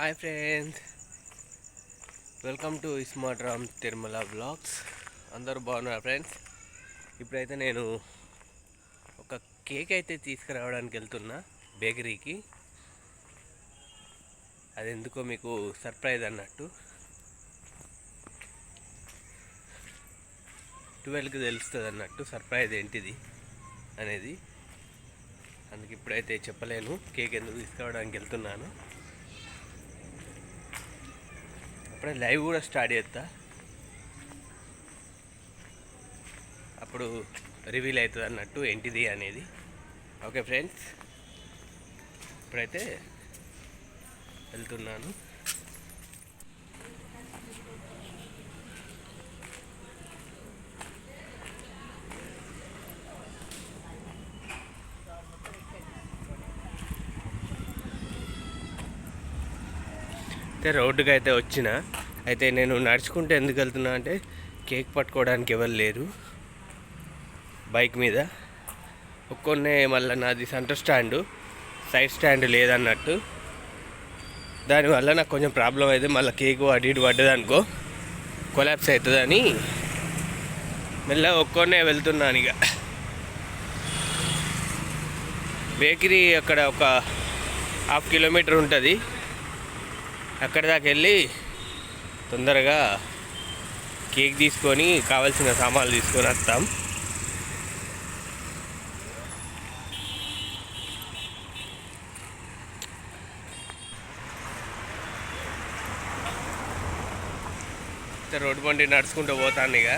Hi friends welcome to smart Ram Tirumala blogs. అందరూ బాగున్నారు friends? ఇప్పుడైతే నేను ఒక కేక్ అయితే తీసుకురావడానికి వెళ్తున్నా బేకరీకి. అది ఎందుకో మీకు సర్ప్రైజ్ అన్నట్టు. ట్వెల్వ్కి తెలుస్తుంది అన్నట్టు సర్ప్రైజ్ ఏంటిది అనేది. అందుకు ఇప్పుడైతే చెప్పలేను. కేక్ ఎందుకు తీసుకురావడానికి వెళ్తున్నాను. అప్పుడే లైవ్ కూడా స్టార్ట్ చేస్తా. అప్పుడు రివీల్ అవుతుంది అన్నట్టు ఏంటిది అనేది. ఓకే ఫ్రెండ్స్ ఇప్పుడైతే వెళ్తున్నాను. రోడ్డుకి అయితే వచ్చిన అయితే నేను నడుచుకుంటే ఎందుకు వెళ్తున్నా అంటే కేక్ పట్టుకోవడానికి ఎవరు లేరు. బైక్ మీద. ఒక్కొన్నే మళ్ళీ నాది సెంటర్ స్టాండు సైడ్ స్టాండ్ లేదన్నట్టు. దానివల్ల నాకు కొంచెం ప్రాబ్లం అయితే మళ్ళీ కేక్ అటు ఇటు పడ్డదనుకో కొలాప్స్ అవుతుందని మెల్లగా ఒక్కొన్నే వెళ్తున్నాను ఇక. బేకరీ అక్కడ ఒక హాఫ్ కిలోమీటర్ ఉంటుంది. అక్కడి దాకా వెళ్ళి తొందరగా కేక్ తీసుకొని కావాల్సిన సామాన్లు తీసుకొని వస్తాం. రోడ్డు బండి నడుచుకుంటూ పోతాను ఇక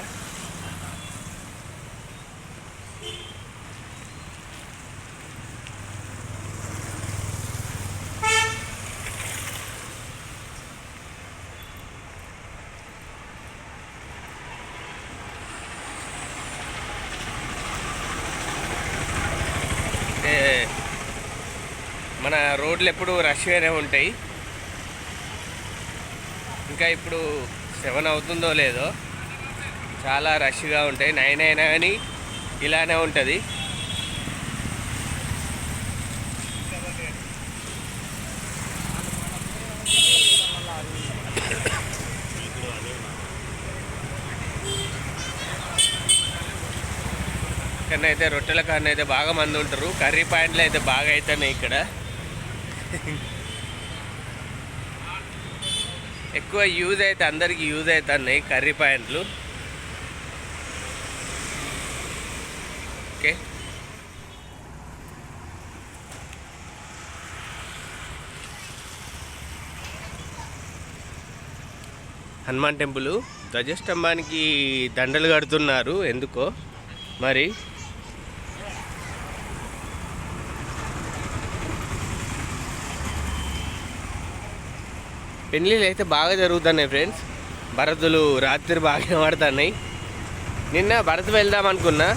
అంటే మన రోడ్లు ఎప్పుడు రష్గానే ఉంటాయి. ఇంకా ఇప్పుడు సెవెన్ అవుతుందో లేదో చాలా రష్గా ఉంటాయి. నైన్ అయినా కానీ ఇలానే ఉంటుంది. ఇక్కడ అయితే రొట్టెల కాడనైతే బాగా మంది ఉంటారు. కర్రీ పాయింట్లు అయితే బాగా అవుతున్నాయి ఇక్కడ. ఎక్కువ యూజ్ అయితే అందరికి యూజ్ అవుతున్నాయి కర్రీ పాయింట్లు. Okay Hanuman temple. ధ్వజస్తంభానికి దండలు కడుతున్నారు. ఎందుకో? మరి? పెళ్ళిళ్ళు అయితే బాగా జరుగుతున్నాయి ఫ్రెండ్స్. భరతులు రాత్రి బాగా పడుతున్నాయి. నిన్న భరత్ వెళ్దాం అనుకున్నా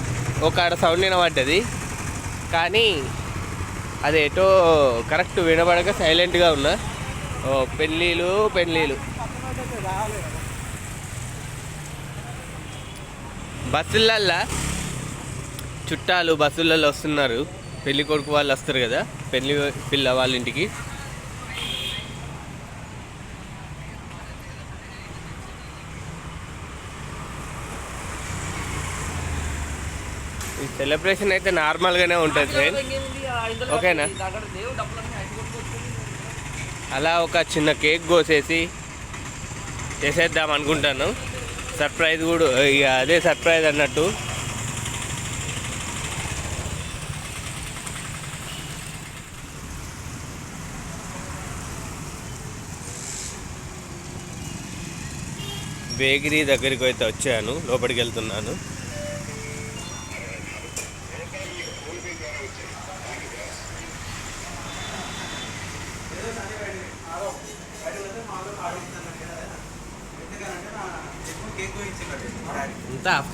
ఒక ఆడ సౌండ్ వినబడ్డది. కానీ అది ఎటో కరెక్ట్ వినబడక సైలెంట్గా ఉన్నా. ఓ పెళ్ళిళ్ళు పెళ్ళిళ్ళు. బస్సులల్లా చుట్టాలు బస్సులలో వస్తున్నారు. పెళ్ళి కొడుకు వాళ్ళు వస్తారు కదా పెళ్ళి పిల్ల వాళ్ళ ఇంటికి. సెలబ్రేషన్ అయితే నార్మల్గానే ఉంటుంది ఫ్రెండ్ ఓకేనా అలా ఒక చిన్న కేక్ కోసేసి చేసేద్దాం అనుకుంటాను. సర్ప్రైజ్ కూడా ఇక అదే సర్ప్రైజ్ అన్నట్టు. బేకరీ దగ్గరికి అయితే వచ్చాను లోపలికి వెళ్తున్నాను.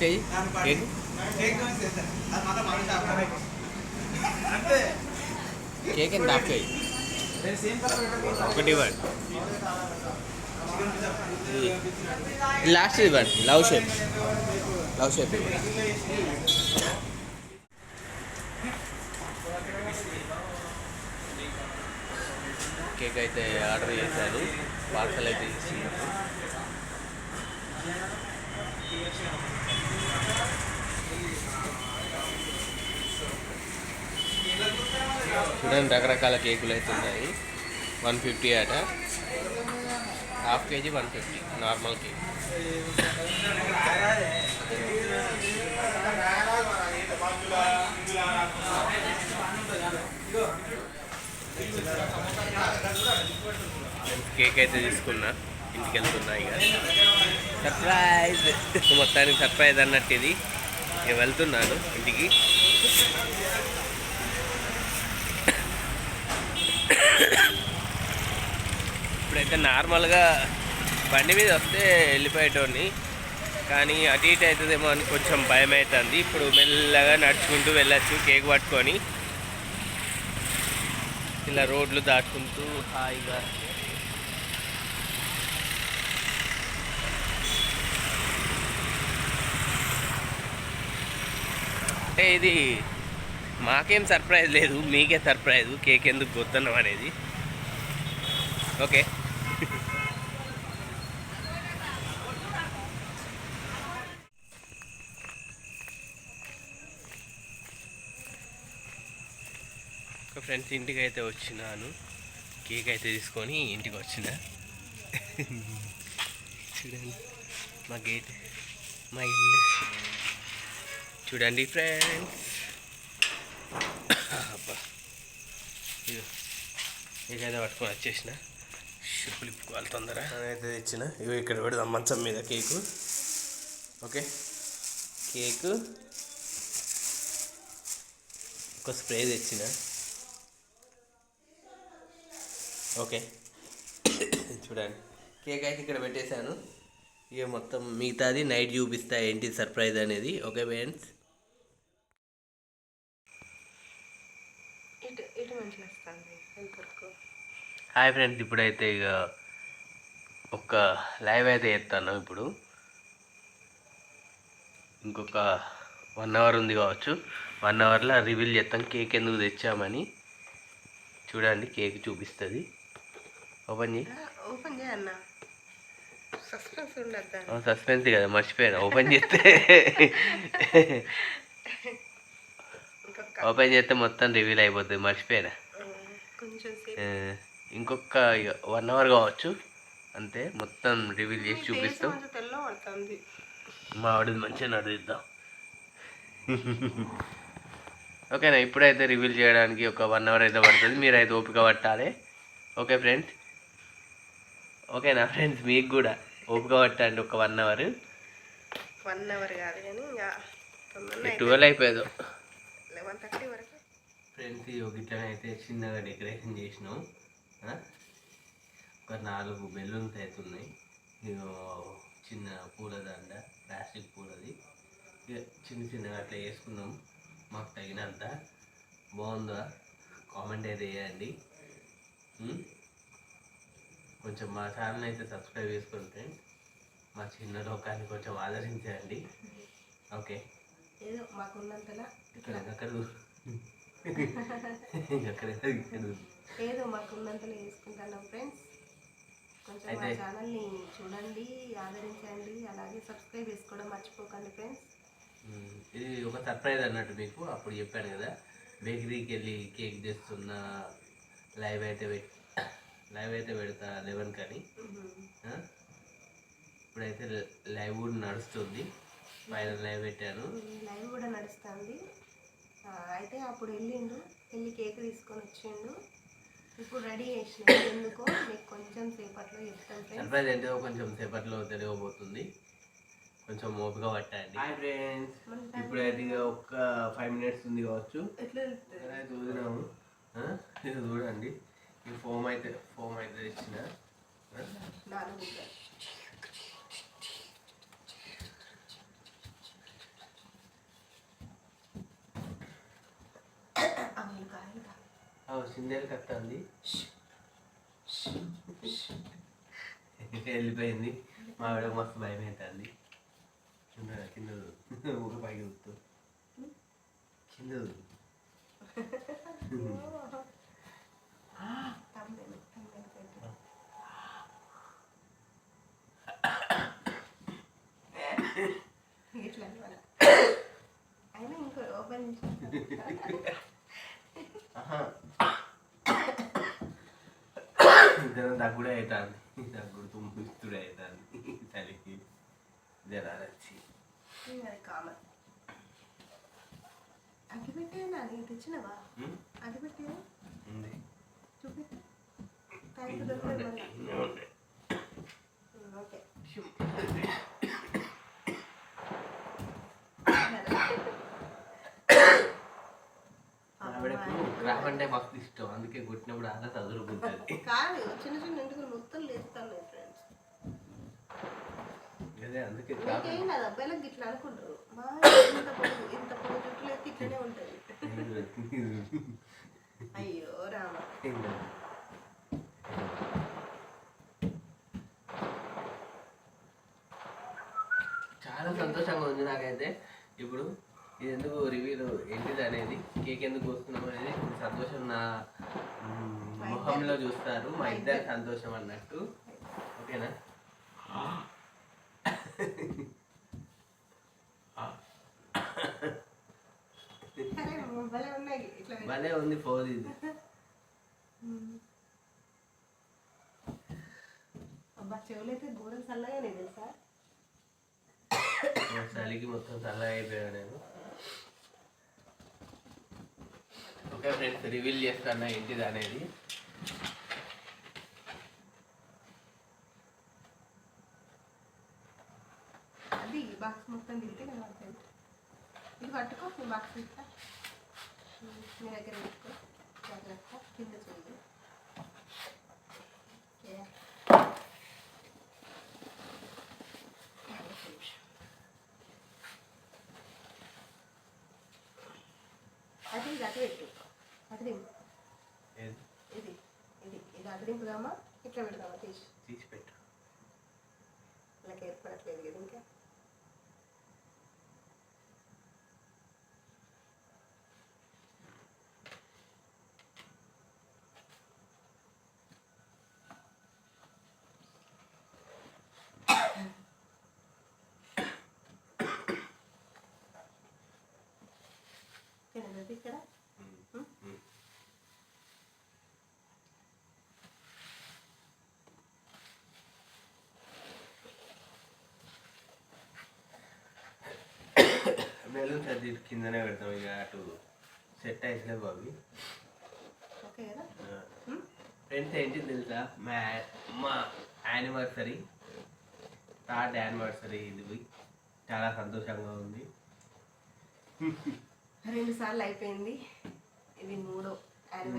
కేజీ కేక్ ఎంత హాఫ్ కేజీ ఒకటి ఇవ్వండి. లాస్ట్ ఇవ్వండి. లవ్ షేప్ లవ్ షేప్ ఇవ్వండి. కేక్ అయితే ఆర్డర్ చేశాను పార్సల్ అయితే చూడండి రకరకాల కేకులు అయితే ఉన్నాయి. వన్ ఫిఫ్టీ అట. Half KG one fifty normal cake. Cake అయితే తీసుకున్నా ఇంటికి వెళ్తున్నా ఇక. సర్ప్రైజ్. మొత్తానికి సర్ప్రైజ్ అన్నట్టు ఇది. ఇక వెళ్తున్నాను ఇంటికి. ఇప్పుడైతే నార్మల్గా బండి మీద వస్తే వెళ్ళిపోయేటోడిని. కానీ అటు ఇటు అవుతుందేమో అని కొంచెం భయం అవుతుంది ఇప్పుడు మెల్లగా నడుచుకుంటూ వెళ్ళచ్చు కేక్ పట్టుకొని. ఇలా రోడ్లు దాటుకుంటూ హాయిగా. అంటే ఇది మాకేం సర్ప్రైజ్ లేదు మీకే సర్ప్రైజ్ కేక్ ఎందుకు గుర్తున్నాం అనేది. ఓకే. ఒక ఫ్రెండ్స్ ఇంటికి అయితే వచ్చినాను కేక్ అయితే తీసుకొని ఇంటికి వచ్చిన. చూడండి. మా గేట్ మా ఇల్లు. చూడండి ఫ్రెండ్స్. అబ్బా ఇదిగో పట్టుకొని వచ్చేసిన. షిప్పులు ఇప్పుకోవాలి తొందర. అయితే తెచ్చిన. ఇవి ఇక్కడ పెడదాం మంచం మీద కేకు. ఓకే. కేకు. ఒక స్ప్రే తెచ్చిన. ఓకే. చూడండి. కేక్ అయితే ఇక్కడ పెట్టేశాను. ఇక మొత్తం మిగతాది నైట్ చూపిస్తా ఏంటి సర్ప్రైజ్ అనేది. ఓకే ఫ్రెండ్స్ ఇటు ఇటు మంచిగా వస్తుంది ఎంతవరకు హాయ్ ఫ్రెండ్స్ ఇప్పుడైతే ఇక ఒక లైవ్ అయితే చేస్తాను ఇప్పుడు. ఇంకొక వన్ అవర్ ఉంది కావచ్చు. వన్ అవర్లో రివీల్ చేస్తాం కేక్ ఎందుకు తెచ్చామని. చూడండి కేక్ చూపిస్తుంది. ఓపెన్ చేయి. ఓపెన్ చేయన్న సస్పెన్స్ ఉండద్దా? సస్పెన్స్ కదా మర్చిపోయాను. ఓపెన్ చేస్తే. ఓపెన్ చేస్తే మొత్తం రివీల్ అయిపోతుంది మర్చిపోయాను. కొంచెం ఇంకొక వన్ అవర్ కావచ్చు. అంతే మొత్తం రివీల్ చేసి చూపిస్తాం. మా ఆవిడది మంచిగా నడిద్దాం. ఓకేనా ఇప్పుడైతే రివీల్ చేయడానికి ఒక వన్ అవర్ అయితే పడుతుంది. మీరైతే ఓపిక పట్టాలి. ఓకే ఫ్రెండ్స్ ఓకేనా ఫ్రెండ్స్ మీకు కూడా ఓపిక పట్టండి ఒక వన్ అవర్. వన్ అవర్ కాదు కానీ ఇంకా ట్వెల్వ్ అయిపోయేదో లెవెన్ థర్టీ వరకు. ఫ్రెండ్స్ ఇట్లా అయితే చిన్నగా డెకరేషన్ చేసినాం? ఒక నాలుగు బెలూన్స్ అయితే ఉన్నాయి. ఇగో చిన్న పూలదండ ప్లాస్టిక్ పూలది. చిన్న చిన్నగా అట్లా వేసుకున్నాం మాకు తగినంత. బాగుందా? కామెంట్ అయితే వేయండి? కొంచెం మా ఛానల్ అయితే సబ్స్క్రైబ్ ఫ్రెండ్స్ మా చిన్న లోకాన్ని కొంచెం ఆదరించండి. ఓకే. ఏదో మాకున్నంతలా ఇక్కడ ఇక్కడ ఏదో మాకున్నంతలో వేసుకుంటున్నాం ఫ్రెండ్స్. కొంచెం మా ఛానల్ని చూడండి ఆదరించండి అలాగే సబ్స్క్రైబ్ చేసుకోవడం మర్చిపోకండి ఫ్రెండ్స్. ఇది ఒక సర్ప్రైజ్ అన్నట్టు మీకు అప్పుడు చెప్పాను కదా బేకరీకి వెళ్ళి కేక్ తెస్తున్న లైవ్ అయితే లైవ్ అయితే పెడతా లెవెన్ కానీ? ఇప్పుడైతే లైవ్ కూడా నడుస్తుంది. ఫైనల్ లైవ్ పెట్టాను. లైవ్ కూడా నడుస్తుంది. అయితే అప్పుడు వెళ్ళిండు. వెళ్ళి కేక్ తీసుకొని వచ్చిండు. ఇప్పుడు రెడీ చేసిన. ఎందుకో మీకు కొంచెం సేపట్లో చెప్తాం ఫ్రెండ్స్ సర్ప్రైజ్ ఏంటో కొంచెం సేపట్లో తెలియబోతుంది కొంచెం ఓపిక పట్టండి హాయ్ ఫ్రెండ్స్ ఇప్పుడైతే ఇక ఒక్క ఫైవ్ మినిట్స్ ఉంది కావచ్చు. అయితే చూసినాము? ఇది చూడండి. ఈ ఫోమ్ అయితే ఫోమ్ అయితే ఇచ్చిన నాకు మస్తు భయం అవుతుంది కింద కింద ఊరు పైకి చూస్తూ కింద దగ్గుడే అవుతుంది. దగ్గుడు తుమ్ముడు అవుతుంది. అది కామన్ అగ్గిపెట్టేనా నీకు తెచ్చినవా? ఉంది. చూపెట్టు టైంకి దొరకలేదు ఓకే. అంటే మస్తు ఇష్టం. అందుకే కొట్టినప్పుడు అలా చదువుకుంటుంది కాదు చిన్న చిన్న ఇంటికి మొత్తం లేస్తాను అదే అందుకే క్రాఫ్ మీకేం కాదు అబ్బాయిలకు ఇట్లా అనుకుంటారు. మా ఇంత పొడుగు ఇంత పొడుగు జుట్టు లేక ఇట్లనే ఉంటుంది. అయ్యో రామ. చాలా సంతోషంగా ఉంది నాకైతే. ఇప్పుడు ఇది ఎందుకు రివ్యూలు ఏంటిది అనేది కేక్ ఎందుకు వస్తున్నాం అనేది సంతోషం నా మ్, మొహంలో చూస్తారు. మా ఇద్దరి సంతోషం అన్నట్టు. ఓకేనా? భలే ఉంది ఫోన్ ఇది. అబ్బా చెవులైతే తెలుసా? మా చలికి మొత్తం చల్లగా అయిపోయాను నేను. ఓకే ఫ్రెండ్స్ రివీల్ చేస్తాను ఏంటిది అనేది. అది ఈ బాక్స్ మొత్తం తింటే కనబడుతుంది ఇది పట్టుకో ఈ బాక్స్ ఇస్తా ఉమ్, మీ దగ్గర పెట్టుకో జాగ్రత్త కింద చెయ్యి ఓకే. ఒక్క నిమిషం. అది ఇది అటు పెట్టు అటు దింపు ఏది? ఇది ఇది ఇది అటు దింపుదామా ఇట్లా పెడదామా తీసి తీసి పెట్టు వాళ్ళకి ఏర్పడట్లేదు కదా ఇంకా తినలేదు ఇక్కడ. బెలూన్స్ అది కిందనే పెడతాం ఇక అటు సెట్ అయితే బాబీ? ఫ్రెండ్స్ ఏంటి తెలుసా? మా మా యానివర్సరీ థర్డ్ యానివర్సరీ ఇది చాలా సంతోషంగా ఉంది. రెండు సార్లు అయిపోయింది. ఇది మూడో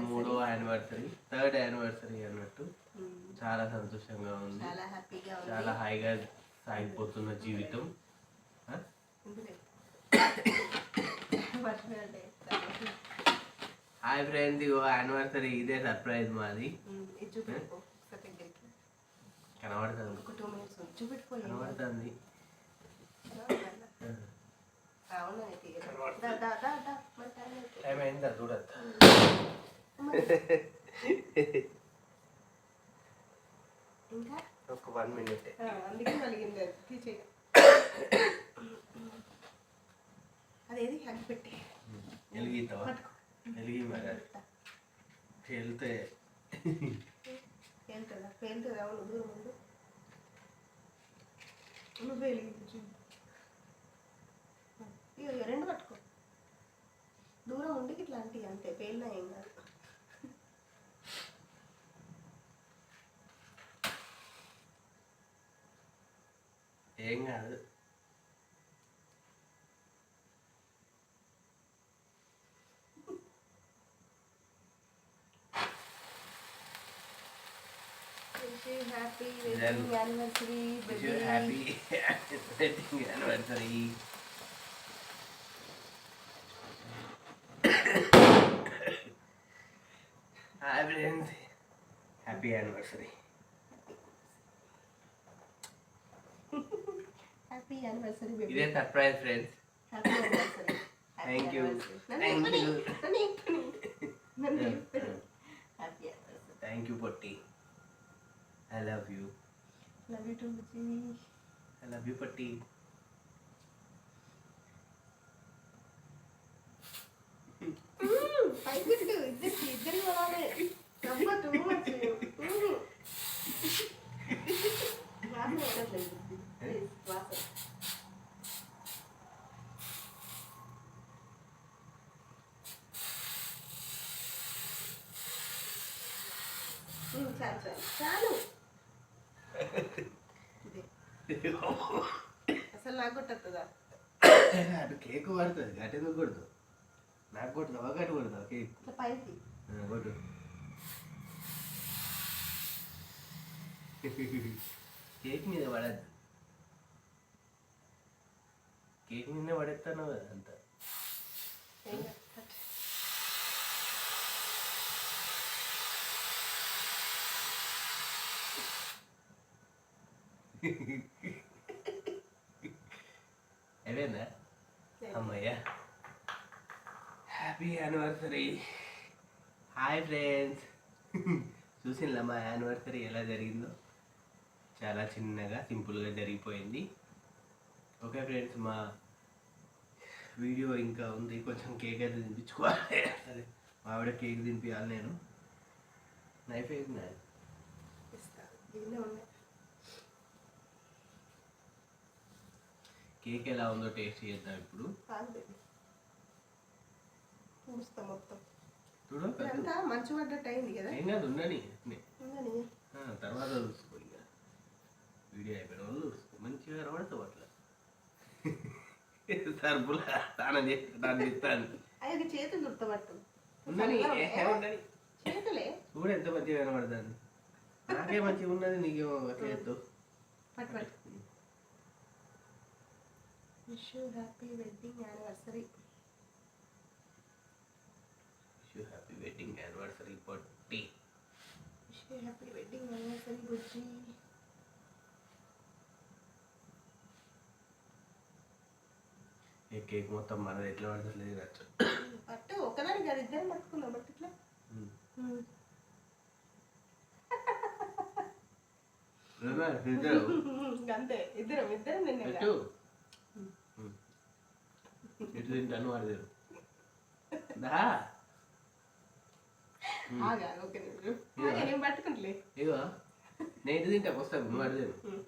మూడో యానివర్సరీ థర్డ్ యానివర్సరీ అన్నట్టు. చాలా సంతోషంగా ఉంది. చాలా హ్యాపీగా చాలా హాయిగా సాగిపోతున్న జీవితం. హాయ్ ఫ్రెండ్స్ ఇగో యానివర్సరీ ఇదే సర్ప్రైజ్ మాది. కనబడుతుంది. కనబడుతుంది. అవునా అయితే దా దా దా దా మరి టైం అయిందా చూడద్దు. ఒక వన్ మినిట్ అందుకే కలిగింది అది తీసేయ అదేది? అగ్గి పెట్టి. పట్టుకో. వెలిగి మరి పేలుతుందా అవును దూరం నువ్వే రెండు పట్టుకో. దూరం ఉండి ఇట్లా అంటే అంతే పేలినా ఏం కాదు ఏం కాదు happy Then- wedding anniversary wish you happy wedding anniversary happy anniversary. happy anniversary, baby. ಇದೇ surprise Happy anniversary. Thank you. Thank you. Happy anniversary. Thank you, ಪಟ್ಟಿ I love you. Love you too, Buchi. I love do this. This is what I like. Number two. చాలు అసలు నాకు కొట్టద్దా అటు cake పడుతుంది అటు ఎందుకు నాకు కొడుతుంది ఒకటి కొడుతుంది కేక్? పైకి. కొట్టు. కేక్ మీద పడద్దు. కేక్ మీద పడేస్తాను కదా అంత. అదేనా అమ్మయ్యా. హ్యాపీ యానివర్సరీ హాయ్ ఫ్రెండ్స్ చూసిందమ్మా మా యానివర్సరీ ఎలా జరిగిందో? చాలా చిన్నగా సింపుల్గా జరిగిపోయింది. ఓకే ఫ్రెండ్స్ మా వీడియో ఇంకా ఉంది. కొంచెం కేక్ అయితే తినిపించుకోవాలి సరే మా ఆవిడ కేక్ తినిపించాలి నేను. నైఫ్ వేసిన ఉన్నాయి. కేక్ ఎలా ఉందో టేస్ట్ చేద్దాం ఇప్పుడు. మొత్తం. చూడు మంచు పడ్డట్టు అయింది కదా? ఏం కాదు ఉండని తర్వాత వీడియో అయిపోయిన వాళ్ళు మంచిగా కనబడతావు అట్లా. సరుపులా స్నానం చేసి స్నానం చేస్తాను అది చేతులు గుర్తుపట్టు చూడు ఎంత మంచిగా కనబడతాను. నాకే మంచిగా ఉన్నది నీకేమో అట్లా చేస్తావు wish you happy wedding anniversary happy wedding anniversary పట్టి. Wish you happy wedding anniversary Bujji. Cake మొత్తం మనది ఎట్లా పడుతుంది నచ్చు పట్టు ఒకదానికి అది ఇద్దరం పట్టుకుందాం బట్ ఇట్లా. అంతే ఇద్దరం ఇద్దరం నిన్న ఎటు తింటాను వాడు తిరు దా. ఆగా ఓకే నిమిషం ఆగా, నేను పట్టుకుంటలే. ఇగో. నేను ఎటు తింటా? వస్తాను తిను.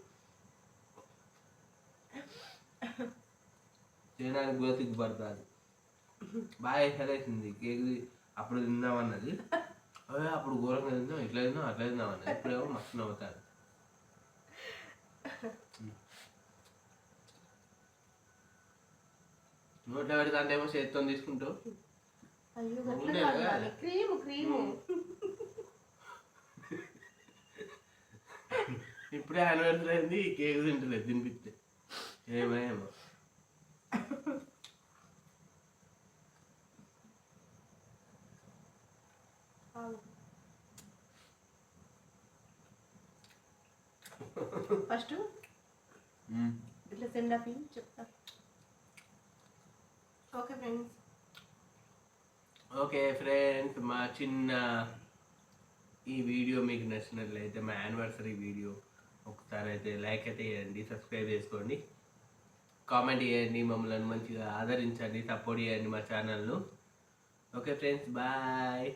తినడానికి కూడా సిగ్గుపడుతుంది. బాగా హెలేసింది కేక్ అప్పుడు తిందామన్నది అదే అప్పుడు ఘోరంగా తిందాం ఇట్లా తిందాం అట్లా తిందాం అన్నది. ఇప్పుడేమో మస్తు నవ్వుతాను నోట్లో పెడితే అంటే ఏమో చేత్తో క్రీము క్రీము. ఇప్పుడే యానివర్సరీ అయింది కేక్ తింటలేదు తినిపిస్తే ఏమేమో ఫస్ట్ ఇట్లా సెండ్ ఆఫ్ చెప్తా. Okay friends. ఓకే ఫ్రెండ్స్ మా చిన్న ఈ వీడియో మీకు నచ్చినట్లయితే మా యానివర్సరీ వీడియో ఒకసారి అయితే లైక్ అయితే చేయండి సబ్స్క్రైబ్ చేసుకోండి. కామెంట్ చేయండి మమ్మల్ని మంచిగా ఆదరించండి సపోర్ట్ చేయండి మా ఛానల్ను ఓకే ఫ్రెండ్స్ బాయ్